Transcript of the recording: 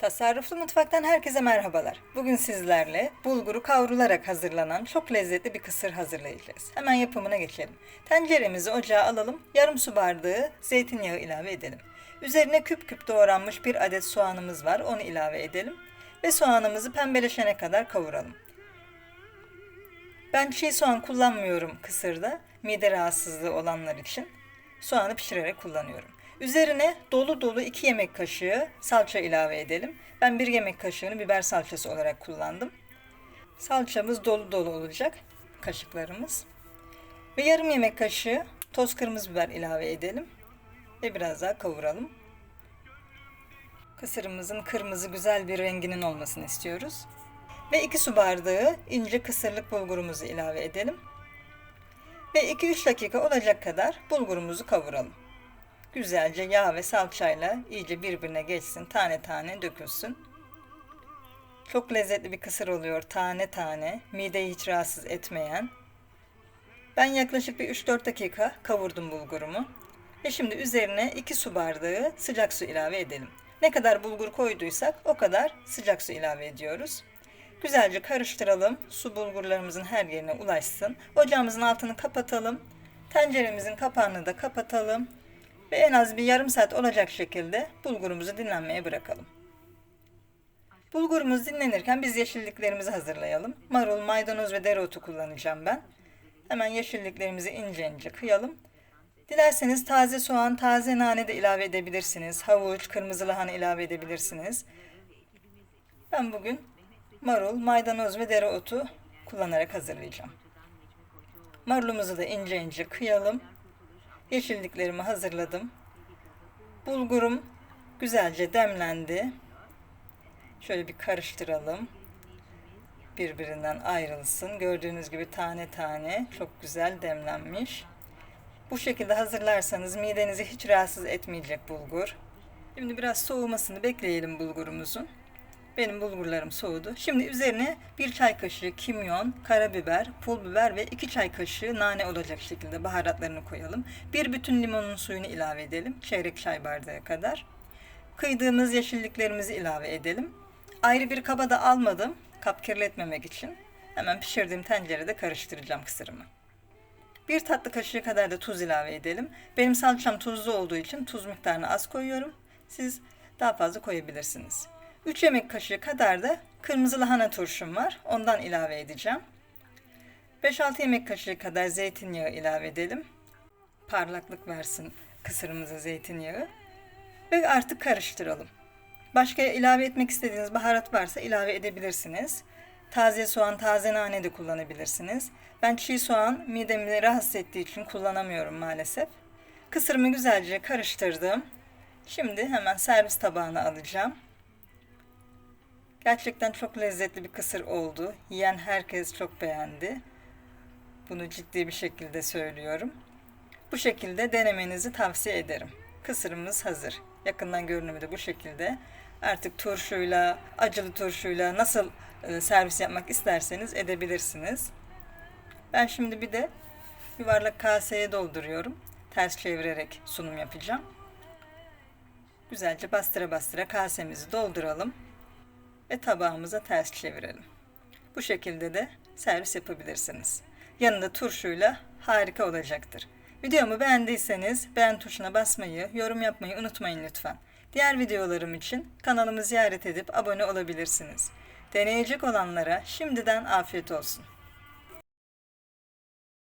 Tasarruflu Mutfak'tan herkese merhabalar. Bugün sizlerle bulguru kavrularak hazırlanan çok lezzetli bir kısır hazırlayacağız. Hemen yapımına geçelim. Tenceremizi ocağa alalım. Yarım su bardağı zeytinyağı ilave edelim. Üzerine küp küp doğranmış bir adet soğanımız var. Onu ilave edelim. Ve soğanımızı pembeleşene kadar kavuralım. Ben çiğ soğan kullanmıyorum kısırda. Mide rahatsızlığı olanlar için. Soğanı pişirerek kullanıyorum. Üzerine dolu dolu 2 yemek kaşığı salça ilave edelim. Ben 1 yemek kaşığını biber salçası olarak kullandım. Salçamız dolu dolu olacak kaşıklarımız. Ve yarım yemek kaşığı toz kırmızı biber ilave edelim. Ve biraz daha kavuralım. Kısırımızın kırmızı güzel bir renginin olmasını istiyoruz. Ve 2 su bardağı ince kısırlık bulgurumuzu ilave edelim. Ve 2-3 dakika olacak kadar bulgurumuzu kavuralım. Güzelce yağ ve salçayla iyice birbirine geçsin, tane tane dökülsün. Çok lezzetli bir kısır oluyor tane tane, mideyi hiç rahatsız etmeyen. Ben yaklaşık bir 3-4 dakika kavurdum bulgurumu. Ve şimdi üzerine 2 su bardağı sıcak su ilave edelim. Ne kadar bulgur koyduysak o kadar sıcak su ilave ediyoruz. Güzelce karıştıralım. Su bulgurlarımızın her yerine ulaşsın. Ocağımızın altını kapatalım. Tenceremizin kapağını da kapatalım. Ve en az bir yarım saat olacak şekilde bulgurumuzu dinlenmeye bırakalım. Bulgurumuz dinlenirken biz yeşilliklerimizi hazırlayalım. Marul, maydanoz ve dereotu kullanacağım ben. Hemen yeşilliklerimizi ince ince kıyalım. Dilerseniz taze soğan, taze nane de ilave edebilirsiniz. Havuç, kırmızı lahana ilave edebilirsiniz. Ben bugün marul, maydanoz ve dereotu kullanarak hazırlayacağım. Marulumuzu da ince ince kıyalım. Yeşilliklerimi hazırladım. Bulgurum güzelce demlendi. Şöyle bir karıştıralım. Birbirinden ayrılsın. Gördüğünüz gibi tane tane çok güzel demlenmiş. Bu şekilde hazırlarsanız midenizi hiç rahatsız etmeyecek bulgur. Şimdi biraz soğumasını bekleyelim bulgurumuzun. Benim bulgurlarım soğudu. Şimdi üzerine bir çay kaşığı kimyon, karabiber, pul biber ve iki çay kaşığı nane olacak şekilde baharatlarını koyalım. Bir bütün limonun suyunu ilave edelim. Çeyrek çay bardağı kadar. Kıydığımız yeşilliklerimizi ilave edelim. Ayrı bir kaba da almadım. Kap kirletmemek için. Hemen pişirdiğim tencerede karıştıracağım kısırımı. Bir tatlı kaşığı kadar da tuz ilave edelim. Benim salçam tuzlu olduğu için tuz miktarını az koyuyorum. Siz daha fazla koyabilirsiniz. 3 yemek kaşığı kadar da kırmızı lahana turşum var. Ondan ilave edeceğim. 5-6 yemek kaşığı kadar zeytinyağı ilave edelim. Parlaklık versin kısırımıza zeytinyağı. Ve artık karıştıralım. Başka ilave etmek istediğiniz baharat varsa ilave edebilirsiniz. Taze soğan, taze nane de kullanabilirsiniz. Ben çiğ soğan midemi rahatsız ettiği için kullanamıyorum maalesef. Kısırımı güzelce karıştırdım. Şimdi hemen servis tabağına alacağım. Gerçekten çok lezzetli bir kısır oldu. Yiyen herkes çok beğendi. Bunu ciddi bir şekilde söylüyorum. Bu şekilde denemenizi tavsiye ederim. Kısırımız hazır. Yakından görünümü de bu şekilde. Artık turşuyla, acılı turşuyla nasıl e, servis yapmak isterseniz edebilirsiniz. Ben şimdi bir de yuvarlak kaseye dolduruyorum. Ters çevirerek sunum yapacağım. Güzelce bastıra bastıra kasemizi dolduralım ve tabağımıza ters çevirelim. Bu şekilde de servis yapabilirsiniz. Yanında turşuyla harika olacaktır. Videomu beğendiyseniz beğen tuşuna basmayı, yorum yapmayı unutmayın lütfen. Diğer videolarım için kanalımı ziyaret edip abone olabilirsiniz. Deneyecek olanlara şimdiden afiyet olsun.